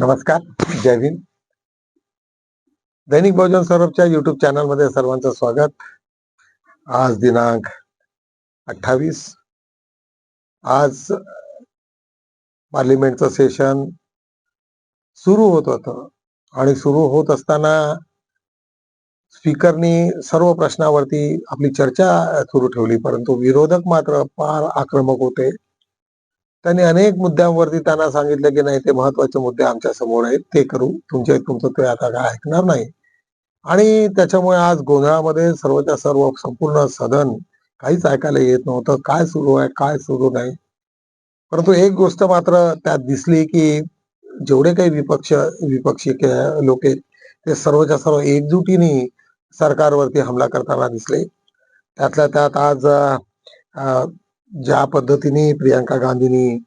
नमस्कार जय भीम. दैनिक बहुजन सौरभच्या युट्यूब चॅनलमध्ये सर्वांचं स्वागत. आज दिनांक अठ्ठावीस. आज पार्लिमेंटचं सेशन सुरू होत होतं. आणि सुरू होत असताना स्पीकरनी सर्व प्रश्नावरती आपली चर्चा सुरू ठेवली परंतु विरोधक मात्र फार आक्रमक होते. त्यांनी अनेक मुद्द्यांवरती त्यांना सांगितलं की नाही ते महत्त्वाचे मुद्दे आमच्यासमोर आहेत ते करू. तुमचे तुमचं ते आता काय ऐकणार नाही. आणि त्याच्यामुळे आज गोंधळामध्ये सर्वच्या सर्व संपूर्ण सदन काहीच ऐकायला येत नव्हतं. काय सुरू आहे काय सुरू नाही. परंतु एक गोष्ट मात्र त्यात दिसली की जेवढे काही विपक्ष विपक्षी लोक आहेत ते सर्वच्या सर्व एकजुटीने सरकारवरती हमला करताना दिसले. त्यातल्या त्यात आज ज्या पद्धतीने प्रियांका गांधींनी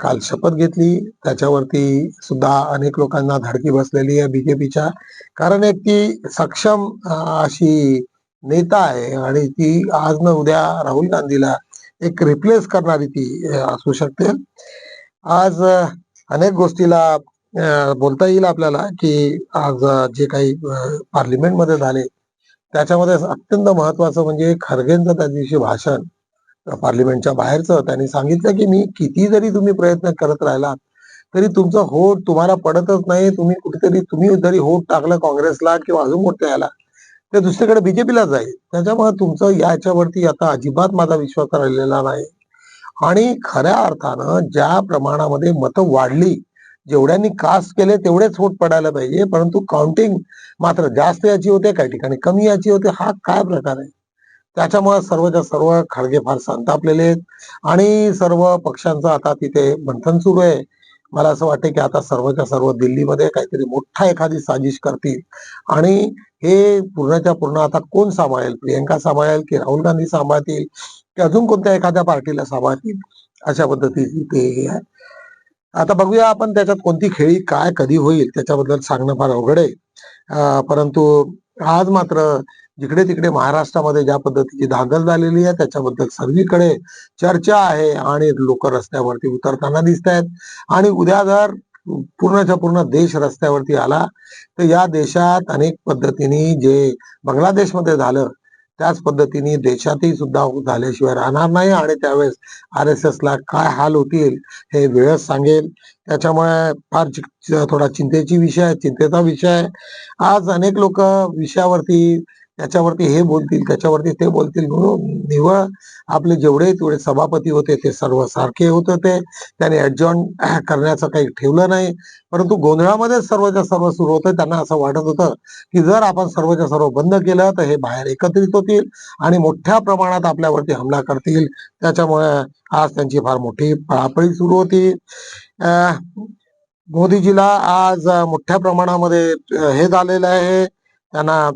काल शपथ घेतली त्याच्यावरती सुद्धा अनेक लोकांना धडकी बसलेली आहे बीजेपीच्या. कारण एक ती सक्षम अशी नेता आहे आणि ती आज न उद्या राहुल गांधीला एक रिप्लेस करणारी ती असू शकते. आज अनेक गोष्टीला बोलता येईल आपल्याला की आज जे काही पार्लिमेंटमध्ये झाले त्याच्यामध्ये अत्यंत महत्वाचं म्हणजे खरगेंचं त्या दिवशी भाषण. पार्लिमेंटच्या बाहेरचं त्यांनी सांगितलं की मी किती जरी तुम्ही प्रयत्न करत राहिलात तरी तुमचं होट तुम्हाला पडतच नाही. तुम्ही कुठेतरी तुम्ही जरी होट टाकलं काँग्रेसला किंवा अजून मोठ्या याला ते दुसरीकडे बीजेपीला जाईल. त्याच्यामुळे तुमचं याच्यावरती आता अजिबात माझा विश्वास राहिलेला नाही. आणि खऱ्या अर्थानं ज्या प्रमाणामध्ये मतं वाढली जेवढ्यांनी कास्ट केले तेवढेच होट पडायला पाहिजे. परंतु काउंटिंग मात्र जास्त याची होते काही ठिकाणी कमी याची होते. हा काय प्रकार आहे? त्याच्यामुळे सर्वच्या सर्व खळगे फार संतापलेले आहेत. आणि सर्व पक्षांचं आता तिथे मंथन सुरू आहे. मला असं वाटतं की आता सर्वच्या सर्व दिल्लीमध्ये काहीतरी मोठा एखादी साजिश करतील. आणि हे पूर्णच्या पूर्ण आता कोण सांभाळेल? प्रियंका सांभाळेल की राहुल गांधी सांभाळतील? की अजून कोणत्या एखाद्या पार्टीला सांभाळतील? अशा पद्धतीची ते हे आहे. आता बघूया आपण त्याच्यात कोणती खेळी काय कधी होईल? त्याच्याबद्दल सांगणं फार अवघड आहे. परंतु आज मात्र जिकडे तिकडे महाराष्ट्रामध्ये ज्या पद्धतीची धागल झालेली आहे त्याच्याबद्दल सर्वीकडे चर्चा आहे आणि लोक रस्त्यावरती उतरताना दिसत आहेत आणि उद्या जर पूर्णच्या पूर्ण देश रस्त्यावरती आला तर या देशात अनेक पद्धतीने जे बांगलादेशमध्ये झालं त्याच पद्धतीने देशातही सुद्धा झाल्याशिवाय राहणार नाही आणि त्यावेळेस आर एस एस ला काय हाल होतील हे वेळच सांगेल. त्याच्यामुळे फार थोडा चिंतेची विषय आहे चिंतेचा विषय आहे. आज अनेक लोक विषयावरती त्याच्यावरती हे बोलतील त्याच्यावरती ते बोलतील म्हणून निव्वळ आपले जेवढे तेवढे सभापती होते ते सर्व सारखे होत होते. त्याने ऍडजॉन करण्याचं काही ठेवलं नाही. परंतु गोंधळामध्ये सर्वच्या सर्व सुरू होतं. त्यांना असं वाटत होतं की जर आपण सर्वच्या सर्व बंद केलं तर हे बाहेर एकत्रित होतील आणि मोठ्या प्रमाणात आपल्यावरती हमला करतील. त्याच्यामुळे आज त्यांची फार मोठी पळापळी सुरू होती. मोदीजीला आज मोठ्या प्रमाणामध्ये हे झालेलं आहे. त्यांना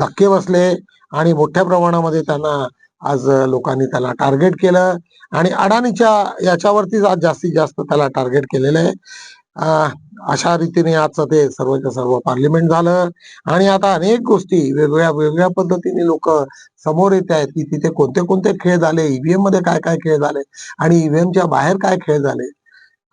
धक्के बसले आणि मोठ्या प्रमाणामध्ये त्यांना आज लोकांनी त्याला टार्गेट केलं आणि अडाणीच्या याच्यावरतीच आज जास्तीत जास्त त्याला टार्गेट केलेलं आहे. अशा रीतीने आजचं ते सर्वच्या सर्व पार्लिमेंट झालं आणि आता अनेक गोष्टी वेगवेगळ्या वेगवेगळ्या पद्धतीने लोक समोर येत आहेत की तिथे कोणते कोणते खेळ झाले ईव्हीएममध्ये काय काय खेळ झाले आणि ईव्हीएमच्या बाहेर काय खेळ झाले.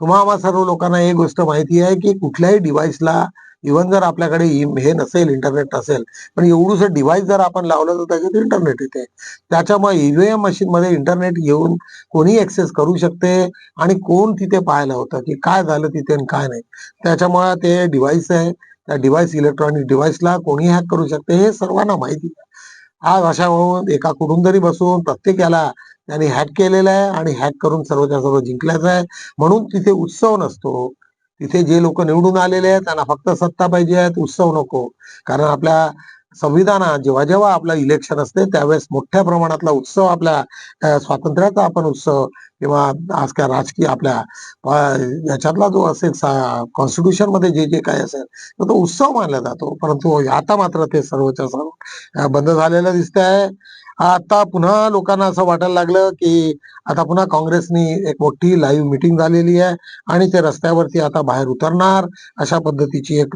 तुम्हा सर्व लोकांना एक गोष्ट माहिती आहे की कुठल्याही डिव्हाइसला इव्हन जर आपल्याकडे हे नसेल इंटरनेट नसेल पण एवढंसं डिव्हाइस जर आपण लावलं तर त्याच्यात इंटरनेट येते. त्याच्यामुळे ईव्हीएम मशीन मध्ये इंटरनेट घेऊन कोणी ऍक्सेस करू शकते आणि कोण तिथे पाहायला होतं की काय झालं तिथे आणि काय नाही. त्याच्यामुळे ते डिव्हाइस आहे त्या डिव्हाइस इलेक्ट्रॉनिक डिव्हाइसला कोणी हॅक करू शकते हे सर्वांना माहिती आज अशा एका कुठून बसून प्रत्येक याला त्यांनी हॅक केलेलं आहे आणि हॅक करून सर्वच्या सर्व जिंकल्याचं आहे. म्हणून तिथे उत्सव नसतो. तिथे जे लोक निवडून आलेले आहेत त्यांना फक्त सत्ता पाहिजे आहेत उत्सव नको. कारण आपल्या संविधानात जेव्हा जेव्हा आपलं इलेक्शन असते त्यावेळेस मोठ्या प्रमाणातला उत्सव आपल्या स्वातंत्र्याचा आपण उत्सव किंवा आज काय राजकीय आपल्या याच्यातला जो असेल कॉन्स्टिट्यूशनमध्ये जे जे काय असेल तर तो उत्सव मानला जातो. परंतु आता मात्र ते सर्वच्या सर्व बंद झालेलं दिसत आहे आता पुन्हा लोकांना असं वाटायला लागलं की आता पुन्हा काँग्रेसनी एक मोठी लाईव्ह मिटिंग झालेली आहे आणि ते रस्त्यावरती आता बाहेर उतरणार अशा पद्धतीची एक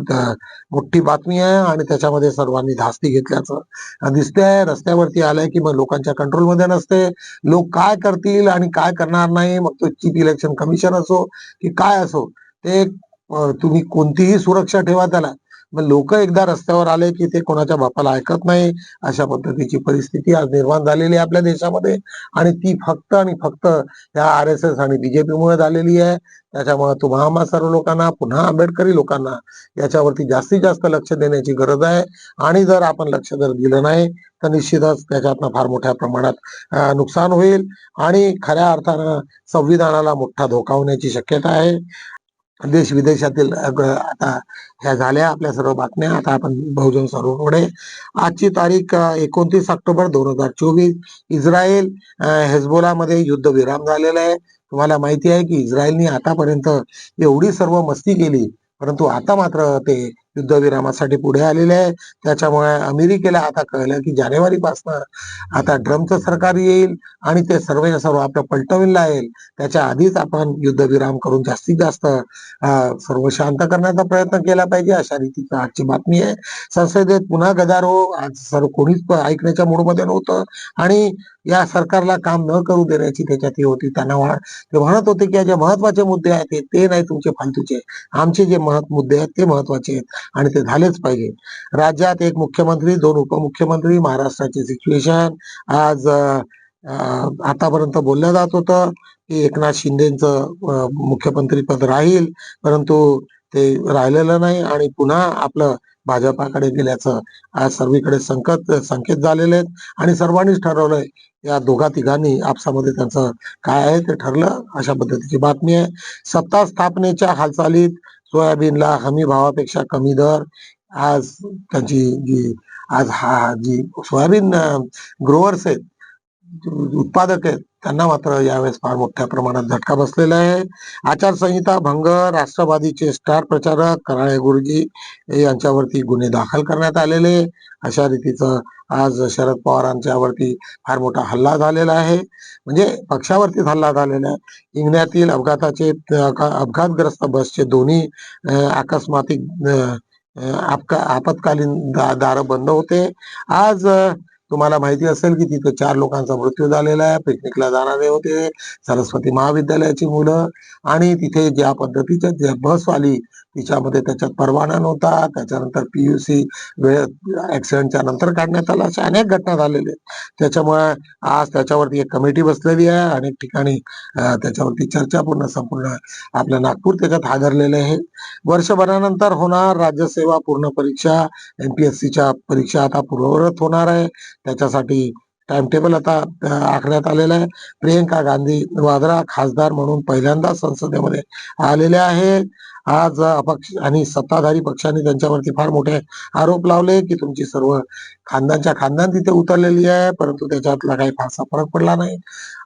मोठी बातमी आहे आणि त्याच्यामध्ये सर्वांनी धास्ती घेतल्याचं दिसतंय. रस्त्यावरती आलंय की मग लोकांच्या कंट्रोलमध्ये नसते. लोक काय करतील आणि काय करणार नाही मग तो चीफ इलेक्शन कमिशन असो की काय असो ते तुम्ही कोणतीही सुरक्षा ठेवा त्याला. मग लोक एकदा रस्त्यावर आले की ते कोणाच्या बापाला ऐकत नाही. अशा पद्धतीची परिस्थिती आज निर्माण झालेली आहे आपल्या देशामध्ये. आणि ती फक्त आणि फक्त या आर एस एस आणि बीजेपीमुळे झालेली आहे. त्याच्यामुळे तुम्हा सर्व लोकांना पुन्हा आंबेडकरी लोकांना याच्यावरती जास्तीत जास्त लक्ष देण्याची गरज आहे. आणि जर आपण लक्ष जर दिलं नाही तर निश्चितच त्याच्यातनं फार मोठ्या प्रमाणात नुकसान होईल. आणि खऱ्या अर्थानं संविधानाला मोठा धोका होण्याची शक्यता आहे. देश विदेशातील आता ह्या झाल्या आपल्या सर्व बातम्या. आता आपण बहुजन सर्वकडे आजची तारीख एकोणतीस ऑक्टोबर दोन हजार चोवीस. इस्रायल हेजबोला मध्ये युद्धविराम झालेला आहे. तुम्हाला माहिती आहे की इस्रायलनी आतापर्यंत एवढी सर्व मस्ती केली परंतु आता मात्र ते युद्धविरामासाठी पुढे आलेले आहे. त्याच्यामुळे अमेरिकेला आता कळलं की जानेवारी पासून आता ट्रम्पचं सरकार येईल आणि ते सर्व सर्व आपलं पलटविला येईल. त्याच्या आधीच आपण युद्धविराम करून जास्तीत जास्त सर्व शांत करण्याचा प्रयत्न केला पाहिजे अशा रीतीची आजची बातमी आहे. संसदेत पुन्हा गदारोळ. आज सर्व कोणीच ऐकण्याच्या मूडमध्ये नव्हतं. आणि या सरकारला काम न करू देण्याची त्याच्यात ही होती त्यांना ते म्हणत होते की जे महत्त्वाचे मुद्दे आहेत ते- ते नाही तुमचे फालतूचे. आमचे जे महत् मुद्दे आहेत ते महत्त्वाचे आहेत. आणि ते झालेच पाहिजे. राज्यात एक मुख्यमंत्री दोन उपमुख्यमंत्री महाराष्ट्राचे सिच्युएशन आज आतापर्यंत बोललं जात होतं की एकनाथ शिंदेचं मुख्यमंत्रीपद मुख्यमंत्री पद राहील. परंतु ते राहिलेलं नाही आणि पुन्हा आपलं भाजपाकडे गेल्याचं आज सर्वीकडे संकट संकेत झालेले आहेत. आणि सर्वांनीच ठरवलंय या दोघा तिघांनी आपसामध्ये त्यांचं काय आहे ते ठरलं अशा पद्धतीची बातमी आहे. सत्ता स्थापनेच्या हालचालीत सोयाबीनला हमी भावापेक्षा कमी दर आज त्यांची जी आज हा जी सोयाबीन ग्रोअर्स आहेत उत्पादक आहेत. त्यांना मात्र यावेळेस फार मोठ्या प्रमाणात झटका बसलेला आहे. आचारसंहिता भंग राष्ट्रवादीचे स्टार प्रचारक कराळे गुरुजी यांच्यावरती गुन्हे दाखल करण्यात आलेले अशा रीतीचं आज शरद पवारांच्यावरती फार मोठा हल्ला झालेला आहे. म्हणजे पक्षावरतीच हल्ला झालेला आहे. इंगण्यातील अपघाताचे अपघातग्रस्त बसचे दोन्ही अकस्मातिक आपका आपत्कालीन दा- दार बंद होते. आज तुम्हाला माहिती असेल की तिथे चार लोकांचा मृत्यू झालेला आहे. पिकनिकला जाणारे होते. सरस्वती महाविद्यालयाची मुलं. आणि तिथे ज्या पद्धतीच्या ज्या बस आली तिच्यामध्ये त्याच्यात परवाना नव्हता. त्याच्यानंतर पीयूसी वेळ ऍक्सिडेंटच्या नंतर काढण्यात आला. अशा अनेक घटना झालेल्या आहेत. त्याच्यामुळे आज त्याच्यावरती एक कमिटी बसलेली आहे. अनेक ठिकाणी त्याच्यावरती चर्चा पूर्ण संपूर्ण आपलं नागपूर त्याच्यात हादरलेलं आहे. वर्षभरानंतर होणार राज्यसेवा पूर्ण परीक्षा. एमपीएससीच्या परीक्षा आता पूर्ववत होणार आहे. त्याच्यासाठी टाइम टेबल आता आखण्यात आलेलं आहे. प्रियंका गांधी वाद्रा खासदार म्हणून पहिल्यांदा संसदेमध्ये आलेल्या आहेत. आज अपक्ष आणि सत्ताधारी पक्षांनी त्यांच्यावरती फार मोठे आरोप लावले की तुमची सर्व खानदानच्या खानदान तिथे उतरलेली आहे परंतु त्याच्यातला काही फारसा फरक पडला नाही.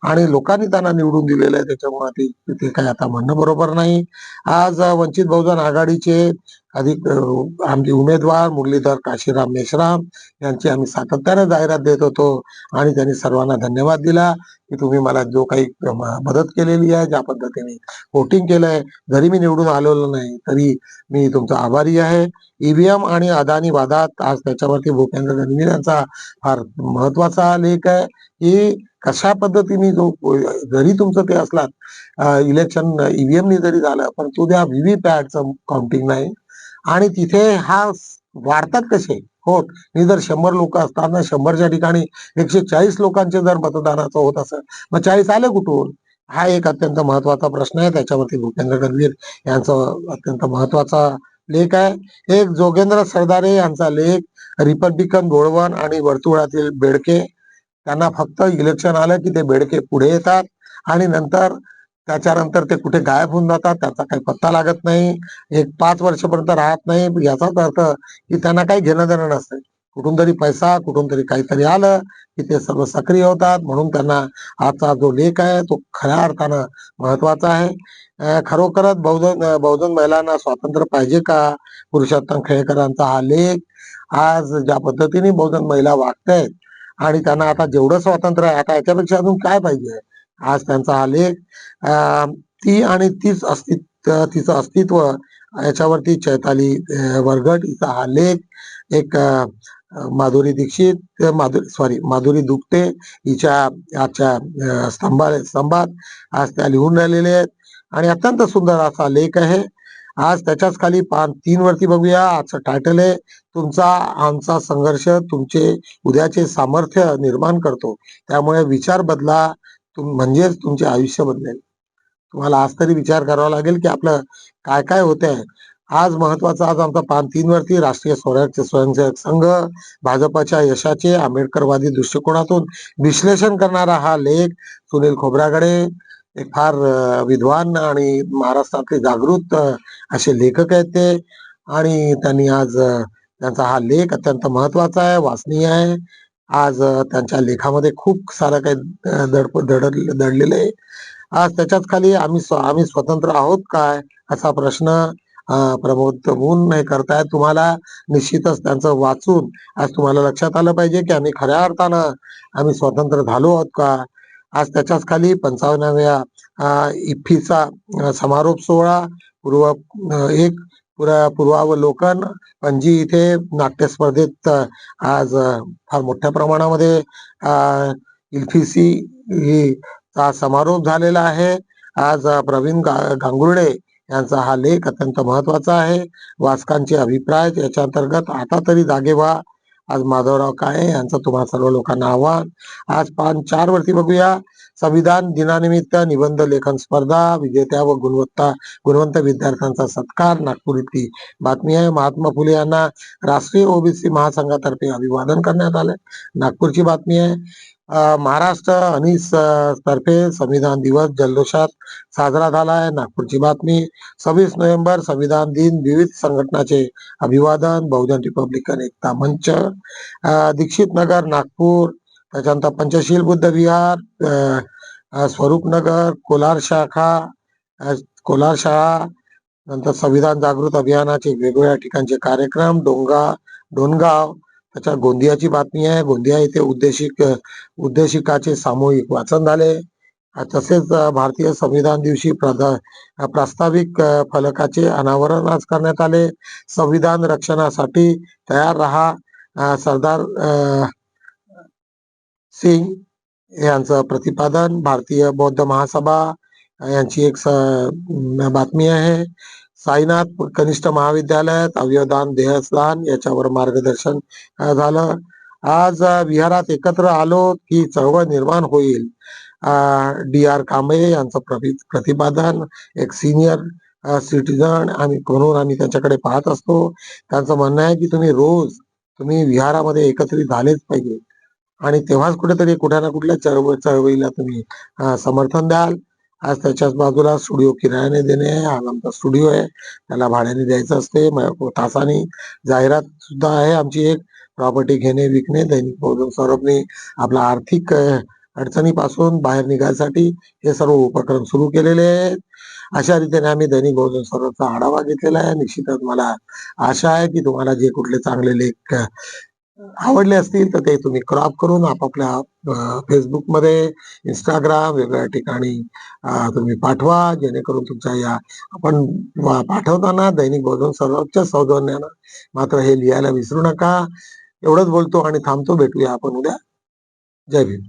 आणि लोकांनी त्यांना निवडून दिलेलं आहे त्याच्यामुळे ते काही आता म्हणणं बरोबर नाही. आज वंचित बहुजन आघाडीचे अधिक आमचे उमेदवार मुरलीधर काशीराम मेश्राम यांची आम्ही सातत्याने जाहिरात देत होतो आणि त्यांनी सर्वांना धन्यवाद दिला. की तुम्ही मला जो काही मदत केलेली आहे ज्या पद्धतीने वोटिंग केलंय जरी मी निवडून आलेलो नाही तरी मी तुमचा आभारी आहे. ईव्हीएम आणि अदानी वादात आज त्याच्यावरती भूपेंद्र गणवीर यांचा फार महत्त्वाचा लेख आहे की कशा पद्धतीने जो जरी तुमचं ते असलात इलेक्शन ईव्हीएमनी जरी झालं पण तो त्या व्हीव्ही पॅडचं काउंटिंग नाही. आणि तिथे हा वाढतात कसे? होत. मी जर शंभर लोक असताना शंभरच्या ठिकाणी एकशे चाळीस लोकांचे जर मतदानाचं होत असेल मग चाळीस आले कुठून? हा एक अत्यंत महत्त्वाचा प्रश्न आहे. त्याच्यावरती भूपेंद्र गंभीर यांचं अत्यंत महत्त्वाचा लेख आहे. एक जोगेंद्र सरदारे यांचा लेख रिपब्लिकन गोळवण आणि वर्तुळातील बेडके. त्यांना फक्त इलेक्शन आलं की ते बेडके पुढे येतात आणि नंतर त्याच्यानंतर ते कुठे गायब होऊन जातात त्याचा काही पत्ता लागत नाही एक पाच वर्षपर्यंत राहत नाही. याचाच अर्थ की त्यांना काही घेणं देणं नसते. कुठून तरी पैसा कुठून तरी काहीतरी आलं की ते सर्व सक्रिय होतात. म्हणून त्यांना आजचा जो लेख आहे तो खऱ्या अर्थानं महत्त्वाचा आहे. खरोखरच बहुजन बहुजन महिलांना स्वातंत्र्य पाहिजे का? पुरुषोत्तम खेळकरांचा हा लेख आज ज्या पद्धतीने बहुजन महिला वागतायत आणि त्यांना आता जेवढं स्वातंत्र्य आहे आता याच्यापेक्षा अजून काय पाहिजे? आज त्यांचा हा लेख ती आणि तीच अस्तित्व तिचं अस्तित्व याच्यावरती चैताली वरगट हिचा हा लेख एक माधुरी दीक्षित माधुरी सॉरी माधुरी दुपटे हिच्या आजच्या स्तंभा स्तंभात आज त्या लिहून राहिलेले आहेत. आणि अत्यंत सुंदर असा लेख आहे. आज त्याच्याच खाली पान तीन वरती बघूया. आजचं टायटल आहे तुमचा आमचा संघर्ष तुमचे उद्याचे सामर्थ्य निर्माण करतो. त्यामुळे विचार बदला तुम म्हणजेच तुमचे आयुष्य बदलेल तुम्हाला आज तरी विचार करावा लागेल की आपलं काय काय होतंय. आज महत्त्वाचा आज आमचा पान तीन वरती राष्ट्रीय स्वराज्य स्वयंसेवक संघ भाजपच्या यशाचे आंबेडकरवादी दृष्टिकोनातून विश्लेषण करणारा हा लेख सुनील खोब्रागडे एक फार विद्वान आणि महाराष्ट्रातले जागृत असे लेखक आहेत ते. आणि त्यांनी आज त्यांचा हा लेख अत्यंत महत्त्वाचा आहे वाचनीय आहे. आज त्यांच्या लेखामध्ये खूप सारं काही दडप दड दडलेलं आहे. आज त्याच्याच खाली आम्ही आम्ही स्वतंत्र आहोत काय असा प्रश्न प्रमोद मुन हे करतायत. तुम्हाला निश्चितच त्यांचं वाचून आज तुम्हाला लक्षात आलं पाहिजे की आम्ही खऱ्या अर्थानं आम्ही स्वतंत्र झालो आहोत का? आज त्याच्याच खाली पंचावन्नाव्या इफ्फीचा समारोप सोहळा पूर्व एक पुरा पूर्वावलोकन. पणजी इथे नाट्य स्पर्धेत आज फार मोठ्या प्रमाणामध्ये इल्फिसी ही चा समारोप झालेला आहे. आज प्रवीण गा- गांगुर्डे यांचा हा लेख अत्यंत महत्त्वाचा आहे. वाचकांचे अभिप्राय याच्या अंतर्गत आता तरी जागे व्हा. आज माधवराव काळे यांचं तुम्हा सर्व लोकांना आव्हान. आज पान चार वरती बघूया. संविधान दिनानिमित्त निबंध लेखन स्पर्धा विजेत्या व गुणवत्ता गुणवंत विद्यार्थ्यांचा सत्कार नागपूर इथली बातमी आहे. महात्मा फुले यांना राष्ट्रीय ओबीसी महासंघातर्फे अभिवादन करण्यात आलं नागपूरची बातमी आहे. महाराष्ट्र अनिस तर्फे संविधान दिवस जल्लोषात साजरा झाला आहे. नागपूरची बातमी सव्वीस नोव्हेंबर संविधान दिन विविध संघटनाचे अभिवादन बहुजन रिपब्लिकन एकता मंच दीक्षित नगर नागपूर त्याच्यानंतर पंचशील बुद्ध विहार स्वरूपनगर कोलार शाखा कोलार शाळा नंतर संविधान जागृत अभियानाचे वेगवेगळ्या ठिकाणचे कार्यक्रम डोंगा डोनगाव त्याच्या गोंदियाची बातमी आहे. गोंदिया येथे उद्देशिक उद्देशिकाचे सामूहिक वाचन झाले. तसेच भारतीय संविधान दिवशी प्रदा प्रास्ताविक फलकाचे अनावरण आज करण्यात आले. संविधान रक्षणासाठी तयार राहा. सरदार सिंग यांचं प्रतिपादन भारतीय बौद्ध महासभा यांची एक बातमी आहे. साईनाथ कनिष्ठ महाविद्यालयात अवयवदान देहदान याच्यावर मार्गदर्शन झालं. आज विहारात एकत्र आलो की चळवळ निर्माण होईल. डी आर कांबळे यांचं प्रतिपादन एक सिनियर सिटीजन आम्ही म्हणून आम्ही त्यांच्याकडे पाहत असतो. त्यांचं म्हणणं आहे की तुम्ही रोज तुम्ही विहारामध्ये एकत्रित झालेच पाहिजे. आणि तेव्हाच कुठेतरी कुठल्या ना कुठल्या चळवळ चळवळीला तुम्ही समर्थन द्याल. आज त्याच्याच बाजूला स्टुडिओ किरायाने देणे आहे हा आमचा स्टुडिओ आहे. त्याला भाड्याने द्यायचं असते तासाने. जाहिरात सुद्धा आहे आमची एक प्रॉपर्टी घेणे विकणे दैनिक बहुजन सौरभने आपला आर्थिक अडचणीपासून बाहेर निघायसाठी हे सर्व उपक्रम सुरू केलेले आहेत. अशा रीतीने आम्ही दैनिक बहुजन सौरभचा आढावा घेतलेला आहे. निश्चितच मला आशा आहे की तुम्हाला जे कुठले चांगले लेख आवडले असतील तर ते तुम्ही क्रॉप करून आपापल्या फेसबुकमध्ये इंस्टाग्राम वेगवेगळ्या ठिकाणी तुम्ही पाठवा जेणेकरून तुमच्या या आपण पाठवताना दैनिक भोजन सर्वोच्च सौजन्यानं मात्र हे लिहायला विसरू नका. एवढंच बोलतो आणि थांबतो. भेटूया आपण उद्या. जय भीम.